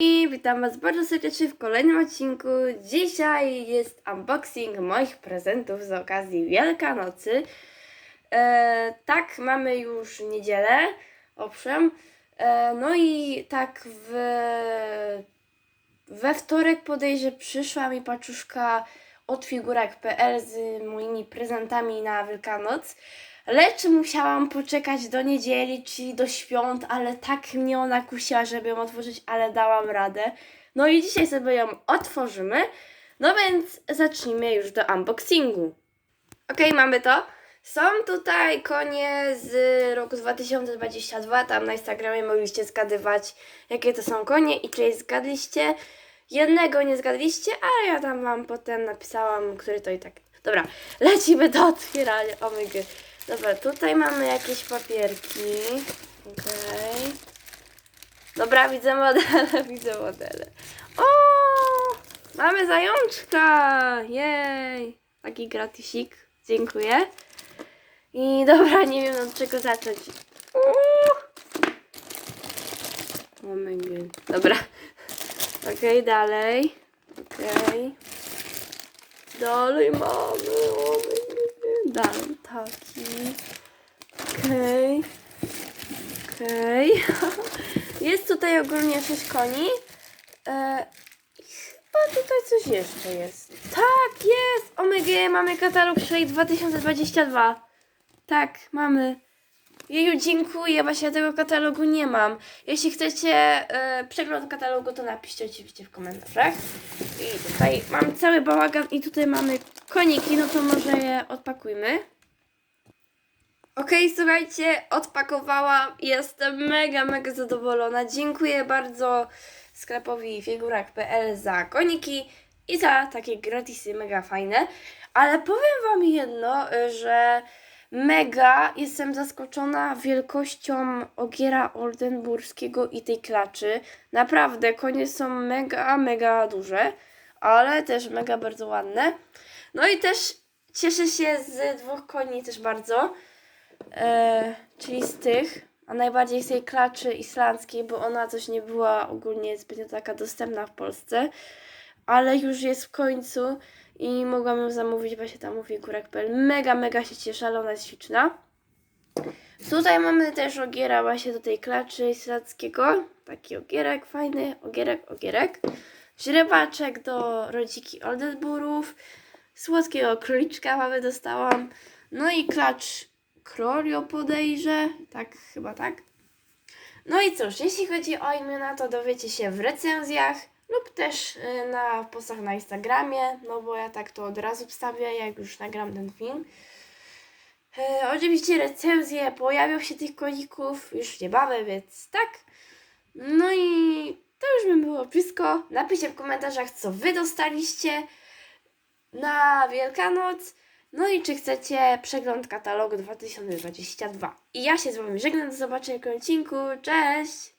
I witam Was bardzo serdecznie w kolejnym odcinku. Dzisiaj jest unboxing moich prezentów z okazji Wielkanocy. E, tak, mamy już niedzielę, owszem. E, no i tak w, we wtorek podejrzę przyszła mi paczuszka od figurek.pl z moimi prezentami na Wielkanoc. Lecz musiałam poczekać do niedzieli, czyli do świąt, ale tak mnie ona kusiła, żeby ją otworzyć, ale dałam radę. No i dzisiaj sobie ją otworzymy. No więc zacznijmy już do unboxingu. Ok, mamy to. Są tutaj konie z roku 2022. Tam na Instagramie mogliście zgadywać, jakie to są konie i czy je zgadliście. Jednego nie zgadliście, ale ja tam wam potem napisałam, który to i tak. Dobra, lecimy do otwierania. O. Dobra, tutaj mamy jakieś papierki. Okej. Dobra, widzę modele, widzę modele. O! Mamy zajączka! Jej! Taki gratisik. Dziękuję. I dobra, nie wiem od czego zacząć. Uuu. O my God. Dobra. Okej, dalej. Okej. Dalej mamy. O my God. Dalej taki. Okej. Okej. Jest tutaj ogólnie 6 koni. E, chyba tutaj coś jeszcze jest. Tak, jest! Omega, mamy katalog Shade 2022. Tak, mamy. Jeju, dziękuję, właśnie tego katalogu nie mam. Jeśli chcecie e, przegląd katalogu, to napiszcie oczywiście w komentarzach. I tutaj mam cały bałagan i tutaj mamy koniki, no to może je odpakujmy. Okej, słuchajcie, odpakowałam. Jestem mega, mega zadowolona. Dziękuję bardzo sklepowi figurak.pl za koniki i za takie gratisy mega fajne. Ale powiem Wam jedno, że mega jestem zaskoczona wielkością ogiera oldenburskiego i tej klaczy. Naprawdę, konie są mega, mega duże, ale też mega bardzo ładne. No i też cieszę się z dwóch koni też bardzo e, czyli z tych, a najbardziej z tej klaczy islandzkiej, bo ona coś nie była ogólnie zbytnio taka dostępna w Polsce, ale już jest w końcu i mogłam ją zamówić właśnie tam u figurek.pl. Mega, mega się cieszę, ale ona jest śliczna. Tutaj mamy też ogiera właśnie do tej klaczy islandzkiego. Taki ogierek fajny, ogierek, ogierek. Źrebaczek do rodziki Oldenburów. Słodkiego króliczka mamy dostałam. No i klacz Krorio podejrzę. Tak, chyba tak. No i cóż, jeśli chodzi o imiona, to dowiecie się w recenzjach lub też y, na postach na Instagramie, no bo ja tak to od razu wstawię, jak już nagram ten film. E, oczywiście recenzje pojawią się tych koników już niebawem, więc tak. No i to już by było wszystko. Napiszcie w komentarzach, co wy dostaliście na Wielkanoc. No i czy chcecie przegląd katalogu 2022. I ja się z Wami żegnam, do zobaczenia w odcinku. Cześć!